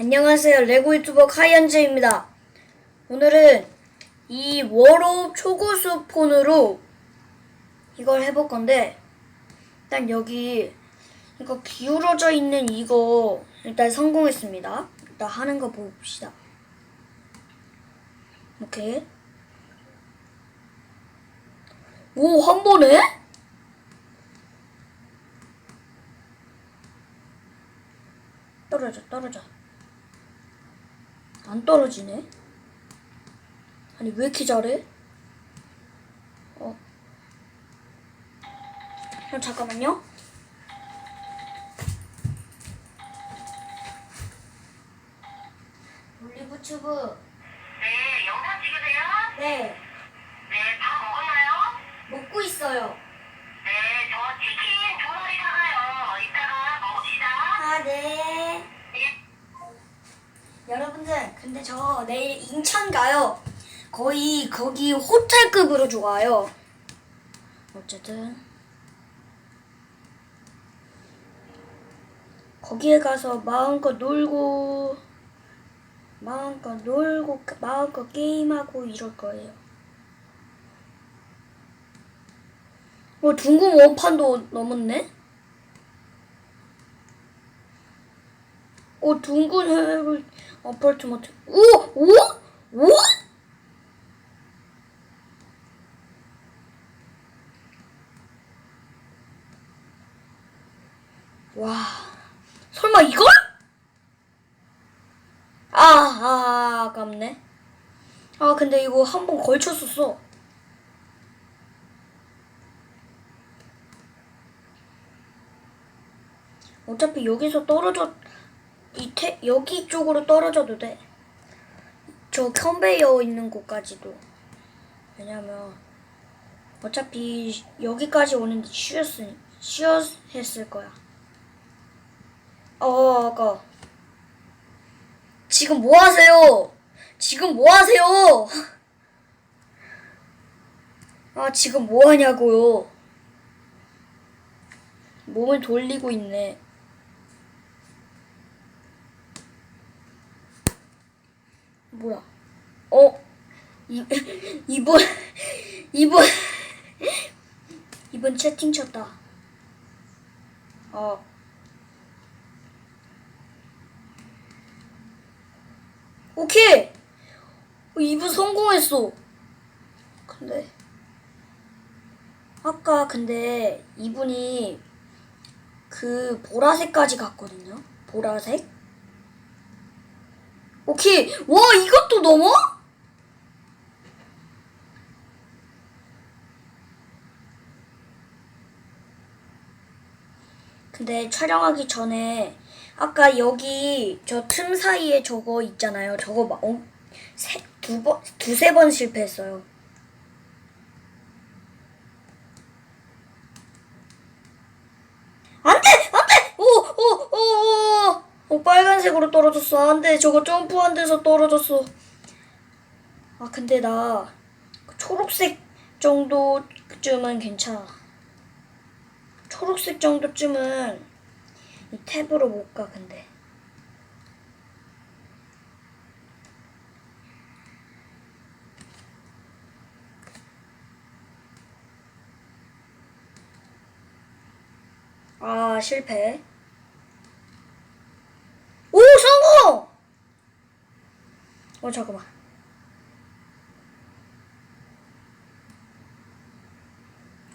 안녕하세요. 레고 유튜버 카이언즈입니다. 오늘은 이 워로 초고수 폰으로 이걸 해볼 건데 일단 여기 이거 기울어져 있는 이거 일단 성공했습니다. 일단 하는 거 봅시다. 오케이. 오, 한 번에? 떨어져, 떨어져. 안 떨어지네? 아니, 왜 이렇게 잘해? 어. 그럼 잠깐만요. 올리브 튜브. 네, 영상 찍으세요? 네, 네, 밥 먹었나요? 먹고 있어요. 네, 저 치킨 두 마리 사가요. 이따가 먹읍시다. 아, 네. 네. 여러분들, 근데 저 내일 인천 가요. 거의 거기 호텔급으로 좋아요. 어쨌든. 거기에 가서 마음껏 놀고, 마음껏 놀고, 마음껏 게임하고 이럴 거예요. 뭐, 둥근 원판도 넘었네? 오, 둥근 해를 아파트마트. 오! 오? 오? 와. 설마 이걸? 아, 아, 아깝네. 아, 근데 이거 한 번 걸쳤었어. 어차피 여기서 떨어져 이 태, 여기 쪽으로 떨어져도 돼. 저 컨베이어 있는 곳까지도. 왜냐면 어차피 여기까지 오는데 쉬었으니 쉬었했을 거야. 어, 아까 지금 뭐 하세요? 지금 뭐 하세요? 아, 지금 뭐 하냐고요? 몸을 돌리고 있네. 뭐야? 어? 이, 이분, 이분, 이분 채팅 쳤다. 어. 오케이! 어, 이분 성공했어. 근데, 아까 근데 이분이 그 보라색까지 갔거든요? 보라색? 오케이. 와, 이것도 넘어? 근데 촬영하기 전에 아까 여기 저 틈 사이에 저거 있잖아요. 저거 막 어, 세, 두 번, 두세 번 실패했어요. 안 돼! 안 돼! 오! 오! 오! 오! 오 빨간색으로 떨어졌어. 안 돼. 저거 점프 안 돼서 떨어졌어. 아, 근데 나그 초록색 정도쯤은 괜찮아. 초록색 정도쯤은 이 탭으로 못 가, 근데. 아, 실패. 오, 성공! 어, 잠깐만.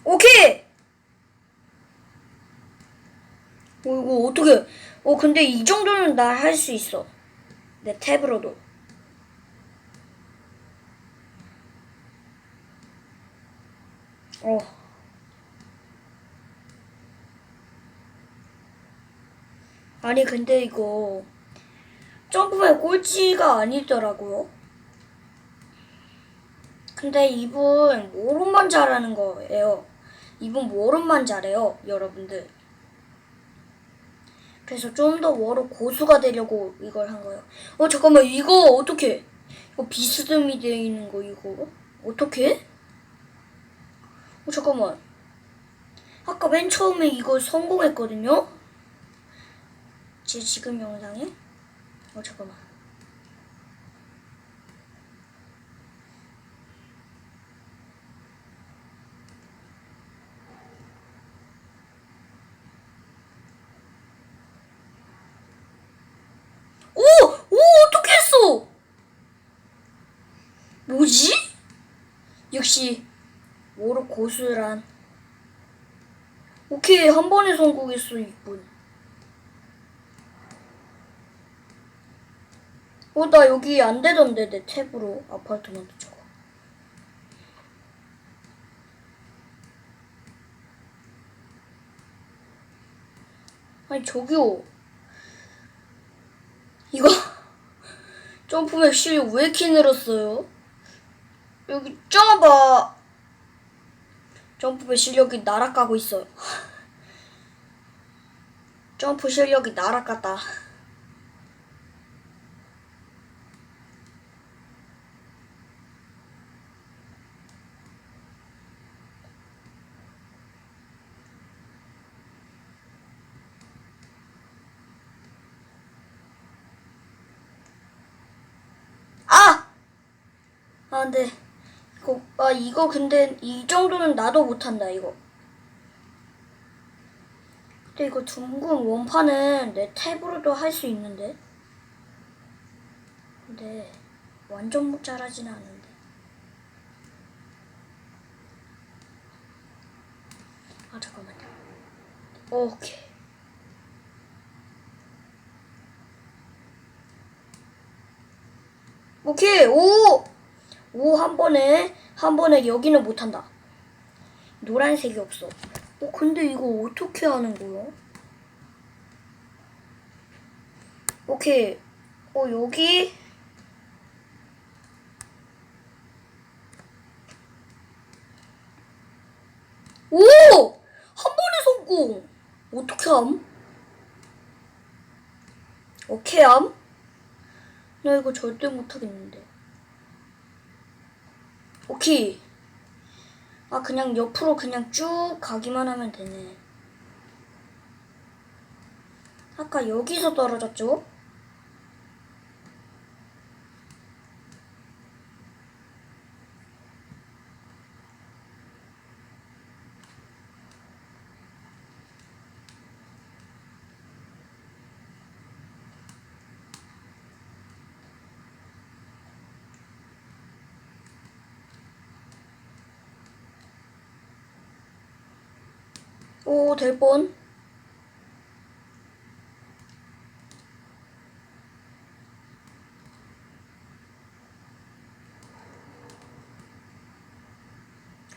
오케이! 어, 이거 어떻게, 어, 근데 이 정도는 나 할 수 있어. 내 탭으로도. 어. 아니, 근데 이거, 점프맨 꼴찌가 아니더라고요. 근데 이분 모름만 잘하는 거예요. 이분 모름만 잘해요, 여러분들. 그래서 좀 더 워로 고수가 되려고 이걸 한 거예요. 어 잠깐만 이거 어떻게? 이거 비스듬히 되어 있는 거 이거 어떻게? 어 잠깐만. 아까 맨 처음에 이거 성공했거든요. 제 지금 영상에 어 잠깐만. 오! 오! 어떻게 했어? 뭐지? 역시 모로 고수란 오케이 한 번에 성공했어 이분 어 나 여기 안 되던데 내 탭으로 아파트먼트 저거 아니 저기요 이거 점프맵 실력 왜 이렇게 늘었어요? 여기 좁아 점프맵 실력이 날아가고 있어요 점프 실력이 날아갔다. 아! 아, 근 데, 이거, 아, 이거 근데, 이 정도는 나도 못한다, 이거. 근데 이거 둥근 원판은 내 탭으로도 할 수 있는데. 근데, 완전 못 잘하진 않은데. 아, 잠깐만요. 오케이. 오케이 오! 오 한 번에 한 번에 여기는 못한다 노란색이 없어 어 근데 이거 어떻게 하는 거야? 오케이 어 여기 오! 한 번에 성공 어떻게 함? 오케이 함? 나 이거 절대 못하겠는데. 오케이. 아, 그냥 옆으로 그냥 쭉 가기만 하면 되네. 아까 여기서 떨어졌죠? 오, 될 뻔.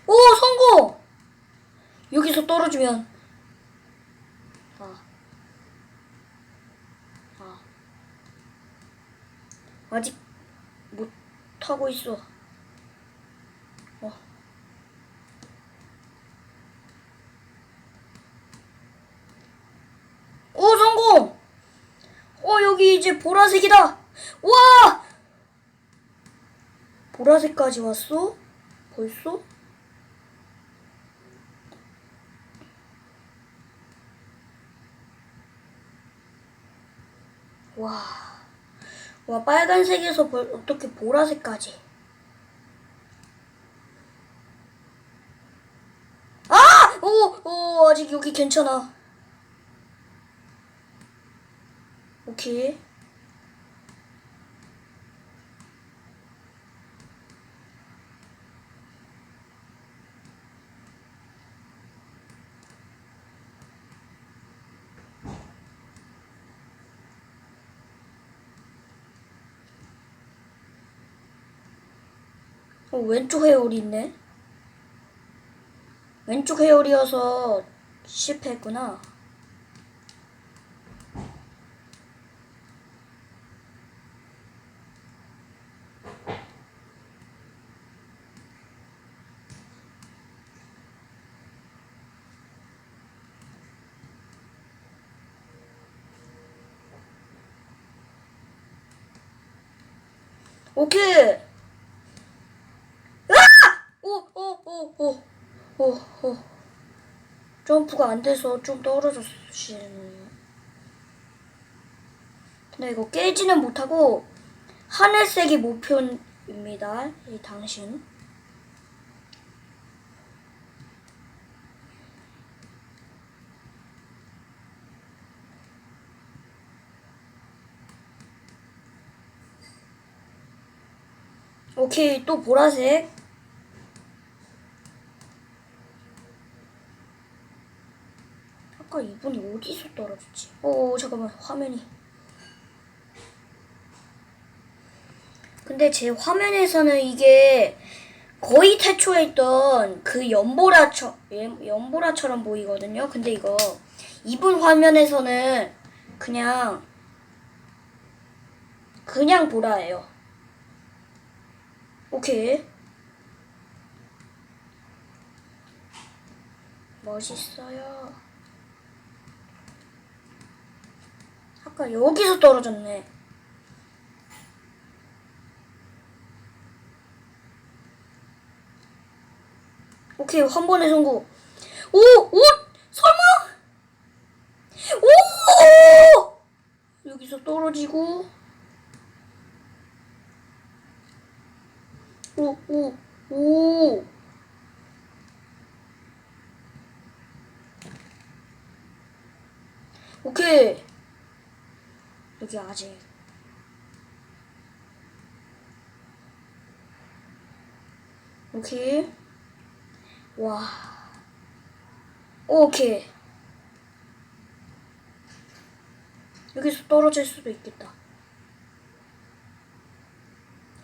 오, 성공! 여기서 떨어지면. 아. 아. 아직 못 하고 있어. 어. 오 성공! 어 여기 이제 보라색이다. 와! 보라색까지 왔어? 벌써? 와, 와 빨간색에서 벌, 어떻게 보라색까지? 아! 오, 오 아직 여기 괜찮아. 오케이. 어, 왼쪽 회오리 있네. 왼쪽 회오리여서 실패했구나. 오케이. 오오오오오오 오, 오. 점프가 안 돼서 좀 떨어졌시네요. 근데 이거 깨지는 못하고 하늘색이 목표입니다. 이 당신. 오케이 또 보라색. 아까 이분이 어디서 떨어졌지? 어 잠깐만 화면이. 근데 제 화면에서는 이게 거의 태초에 있던 그 연보라처 연- 연보라처럼 보이거든요. 근데 이거 이분 화면에서는 그냥 그냥 보라예요. 오케이. 멋있어요. 아까 여기서 떨어졌네. 오케이 한 번에 성공. 오, 오, 설마? 오! 여기서 떨어지고. 오, 오, 오. 오케이. 여기 아직. 오케이. 와. 오케이. 여기서 떨어질 수도 있겠다.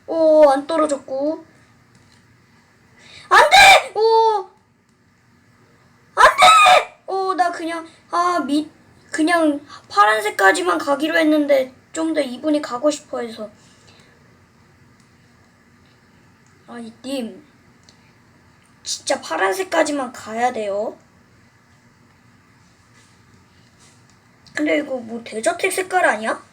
오, 안 떨어졌고. 안 돼! 오! 안 돼! 오, 나 그냥, 아, 미, 그냥 파란색까지만 가기로 했는데, 좀 더 이분이 가고 싶어 해서. 아니, 님. 진짜 파란색까지만 가야 돼요. 근데 이거 뭐 대저택 색깔 아니야?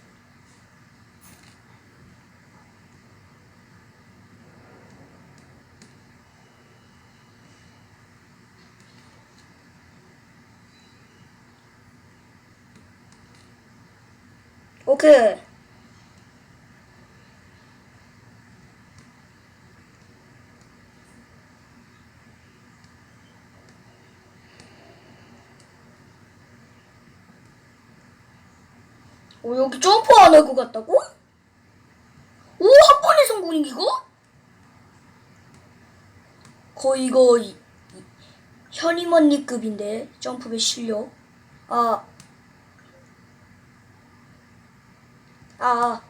오케이. 오, 여기 점프 안 할 것 같다고? 오, 한 번에 성공이 이거? 거의 이거 현임 언니급인데 점프의 실력. 아, 아,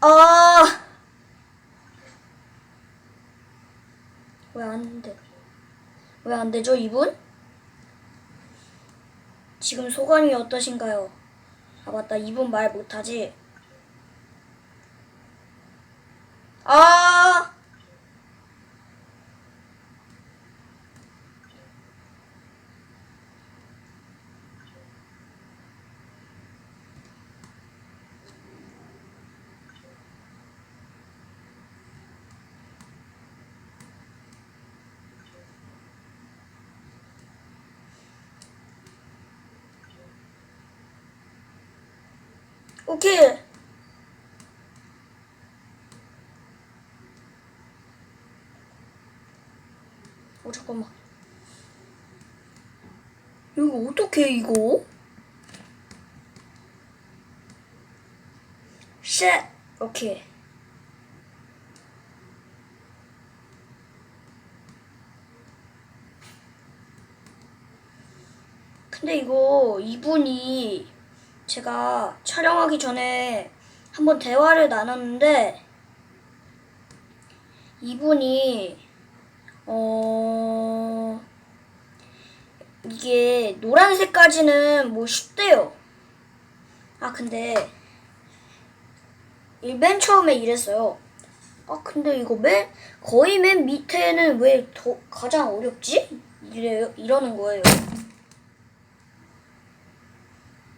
아, 왜안 돼? 왜 안 되죠, 이분? 지금 소감이 어떠신가요? 아 맞다 이분 말 못하지? 아 오케이. 어 잠깐만. 이거 어떻게 이거? 쉣. 오케이. 근데 이거 이분이 제가 촬영하기 전에 한번 대화를 나눴는데 이분이 어 이게 노란색까지는 뭐 쉽대요. 아 근데 이맨 처음에 이랬어요. 아 근데 이거 맨 거의 맨 밑에는 왜 더 가장 어렵지? 이래요 이러는 거예요.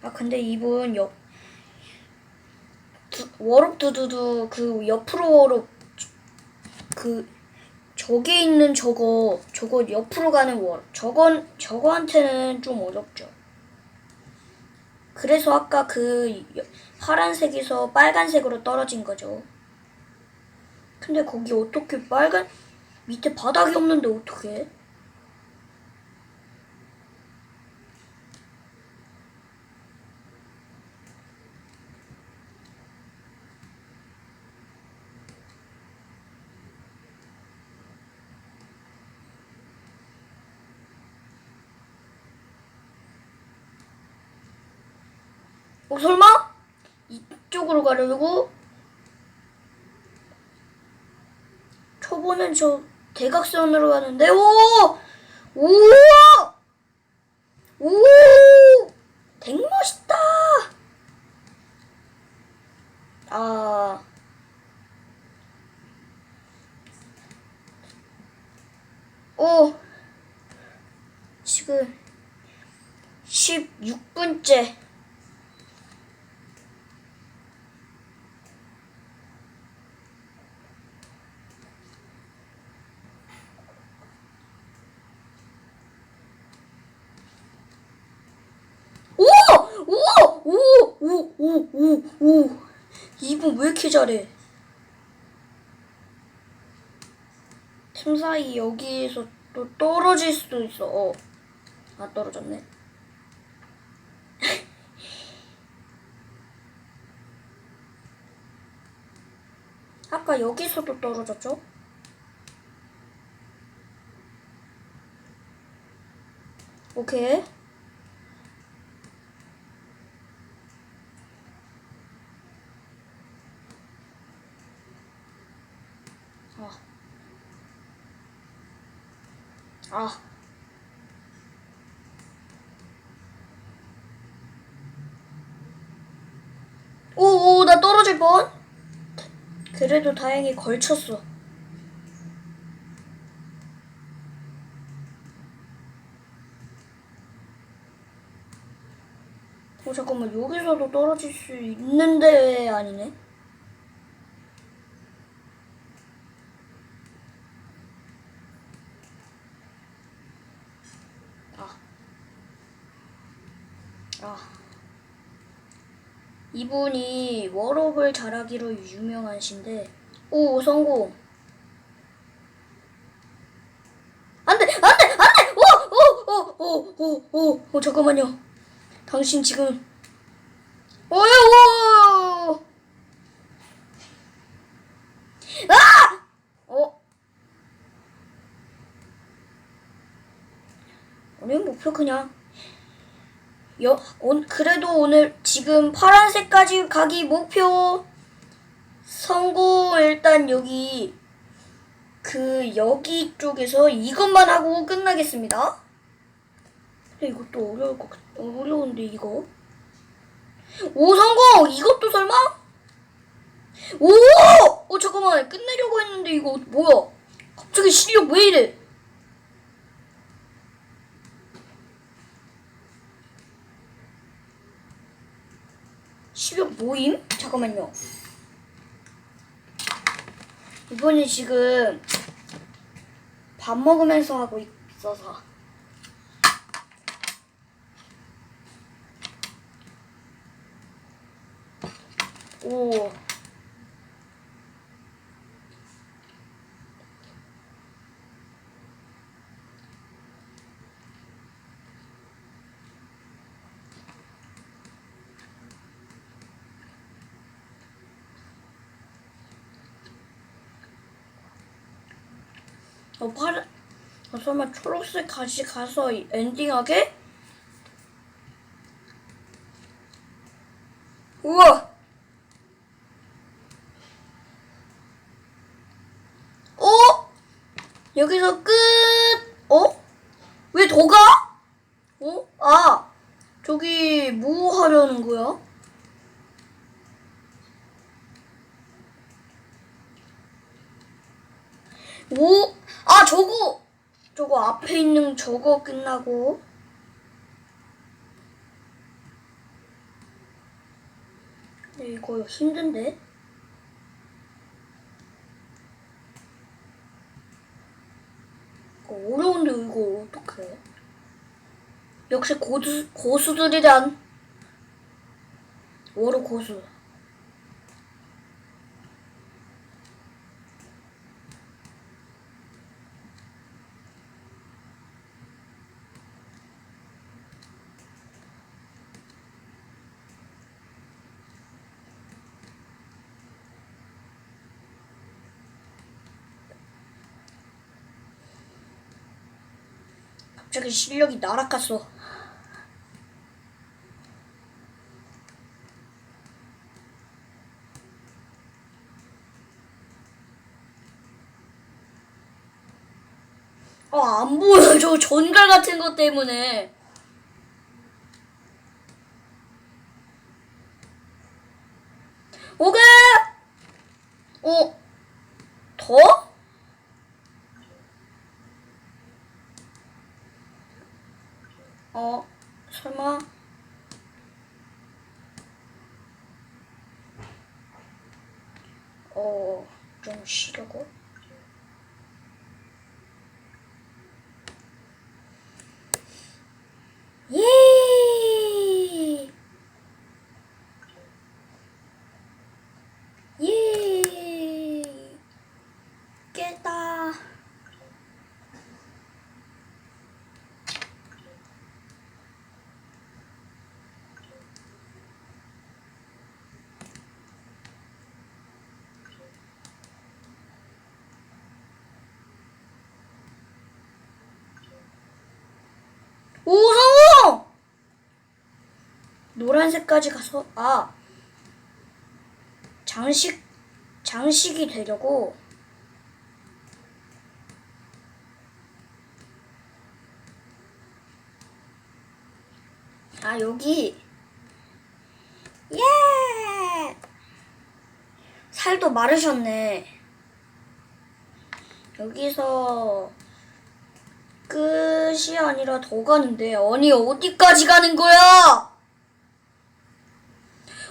아 근데 이분 옆 두, 워룹 두두두 그 옆으로 워룹 그 저기 있는 저거 저거 옆으로 가는 워룹 저건 저거한테는 좀 어렵죠. 그래서 아까 그 여- 파란색에서 빨간색으로 떨어진 거죠. 근데 거기 어떻게 빨간 밑에 바닥이 없는데 어떻게? 설마 이쪽으로 가려고? 초보는 저 대각선으로 가는데 오! 오! 오! 댕 멋있다. 아. 오. 지금 16분째. 오! 오! 오! 오! 오! 오! 오! 이분 왜 이렇게 잘해? 틈 사이 여기에서 또 떨어질 수도 있어. 어. 아, 떨어졌네. 아까 여기서도 떨어졌죠? 오케이. 아. 아. 오, 오, 뻔. 그래도 다행히 걸쳤어. 어, 잠깐만, 여기서도 떨어질 수 있는데 아니네? 아. 아. 이분이 워업을 잘하기로 유명하신데, 오, 성공. 안 돼! 안 돼! 안 돼! 오! 오! 오! 오! 오! 오! 오! 잠깐만요. 당신 지금. 오요! 오! 아! 어? 우리 목표 그냥. 여, 온, 그래도 오늘 지금 파란색까지 가기 목표. 성공 일단 여기 그 여기 쪽에서 이것만 하고 끝나겠습니다. 이것도 어려울 것 같, 어려운데 이거. 오 성공 이것도 설마? 오! 어 잠깐만. 끝내려고 했는데 이거 뭐야? 갑자기 실력 왜 이래 실력 모임? 잠깐만요. 이번에 지금 밥 먹으면서 하고 있어서. 오. 어, 파란, 어, 설마 초록색 같이 가서 엔딩하게? 우와! 어? 여기서 끝! 어? 왜 더 가? 어? 아! 저기 뭐 하려는 거야? 오, 아 저거 앞에 있는 저거 끝나고 근데 이거 힘든데? 이거 어려운데 이거 어떡해? 역시 고수, 고수들이란 워로 고수. 갑자기 실력이 날아갔어. 아, 안 보여. 저 전갈 같은 것 때문에. 오케이! 어? 더? 어, 설마? 어, 좀 쉬려고? 예! 예! 깼다. 오, 성공! 노란색까지 가서, 아, 장식, 장식이 되려고. 아, 여기. 예! 살도 마르셨네. 여기서 끝이 아니라 더 가는데 아니 어디까지 가는 거야?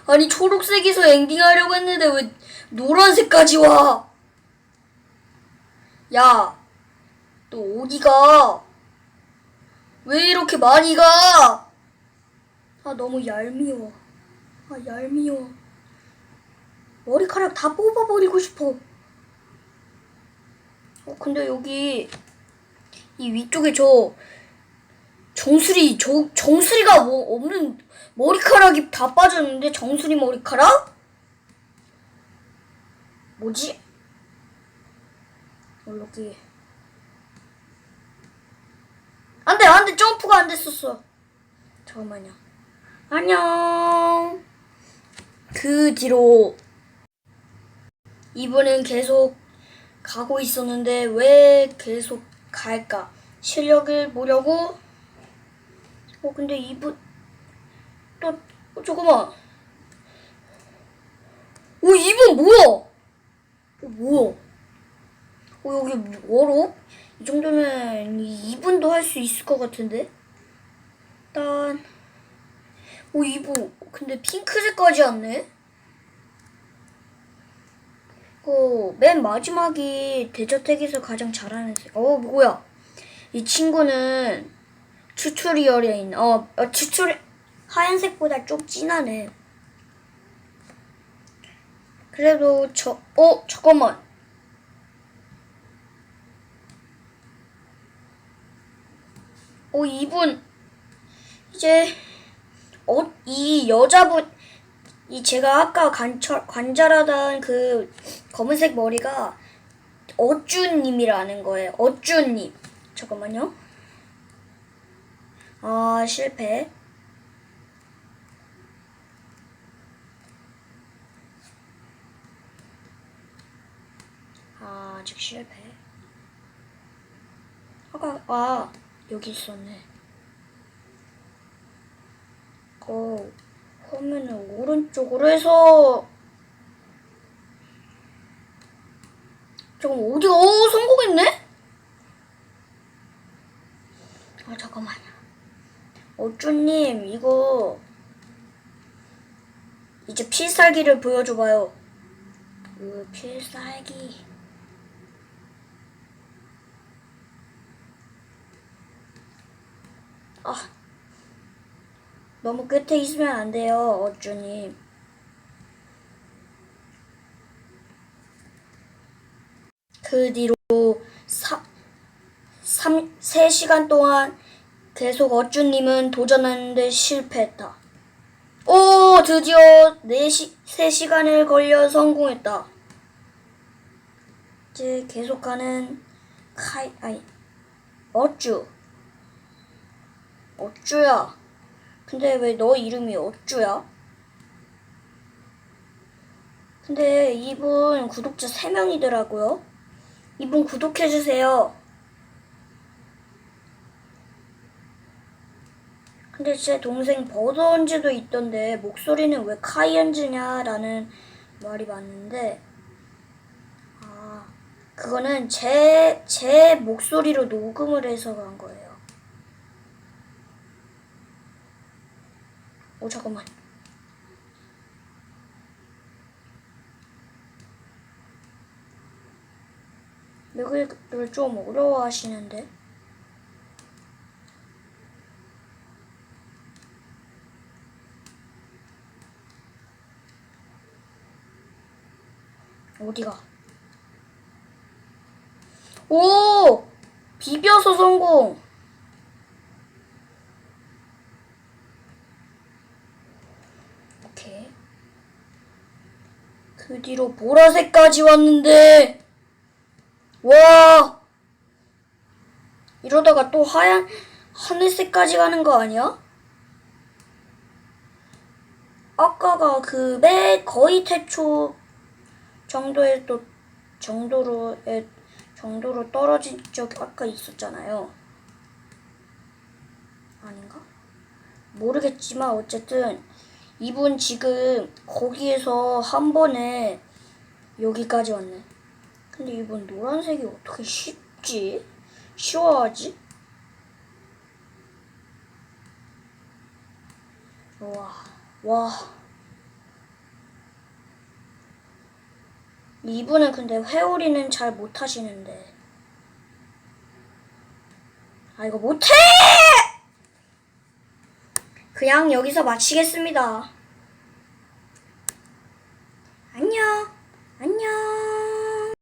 아니 초록색에서 엔딩 하려고 했는데 왜 노란색까지 와? 야, 너 어디 가? 왜 이렇게 많이 가? 아 너무 얄미워. 아 얄미워. 머리카락 다 뽑아버리고 싶어. 어 근데 여기 이 위쪽에 저 정수리 저 정수리가 뭐 없는 머리카락이 다 빠졌는데 정수리 머리카락? 뭐지? 어, 여기 안돼 안돼 점프가 안 됐었어 잠깐만요 안녕 그 뒤로 이분은 계속 가고 있었는데 왜 계속 갈까? 실력을 보려고? 어 근데 이분 또 어, 잠깐만. 오 이분 뭐야? 어 뭐야? 어 여기 워로? 이 정도면 이- 이분도 할 수 있을 것 같은데? 일단 오 이분 근데 핑크색까지 왔네? 어, 맨 마지막이 대저택에서 가장 잘하는 색. 어, 뭐야. 이 친구는 튜토리얼에 있는, 어, 어 튜토리, 하얀색보다 좀 진하네. 그래도 저, 어, 잠깐만. 어, 이분, 이제, 어, 이 여자분, 이 제가 아까 관철, 관절하던 그 검은색 머리가 어쭈님이라는 거예요. 어쭈님. 잠깐만요. 아 실패. 아, 아직 실패. 아까 아 여기 있었네. 어. 화면을 오른쪽으로 해서 잠깐 어디가 오 성공했네? 아 잠깐만 어쭈님 이거 이제 필살기를 보여줘봐요 그 필살기 아, 너무 끝에 있으면 안 돼요, 어쭈님. 그 뒤로 사, 3, 3시간 동안 계속 어쭈님은 도전하는데 실패했다. 오, 드디어 4시, 3시간을 걸려 성공했다. 이제 계속하는 카이, 아이, 어쭈. 어쭈야. 근데 왜 너 이름이 어쭈야? 근데 이분 구독자 3명이더라고요. 이분 구독해주세요. 근데 제 동생 버드언즈도 있던데 목소리는 왜 카이언즈냐라는 말이 많은데 아 그거는 제 제 목소리로 녹음을 해서 그런 거예요. 오 잠깐만. 여기를 좀 어려워하시는데. 어디가? 오! 비벼서 성공! 오케이. 그 뒤로 보라색까지 왔는데, 와! 이러다가 또 하얀, 하늘색까지 가는 거 아니야? 아까가 그매 거의 태초 정도의 또 정도로의 정도로 떨어진 적이 아까 있었잖아요. 아닌가? 모르겠지만 어쨌든 이분 지금 거기에서 한 번에 여기까지 왔네. 근데 이분 노란색이 어떻게 쉽지? 쉬워하지? 와, 와. 이분은 근데 회오리는 잘 못하시는데. 아, 이거 못해! 그냥 여기서 마치겠습니다. 안녕, 안녕.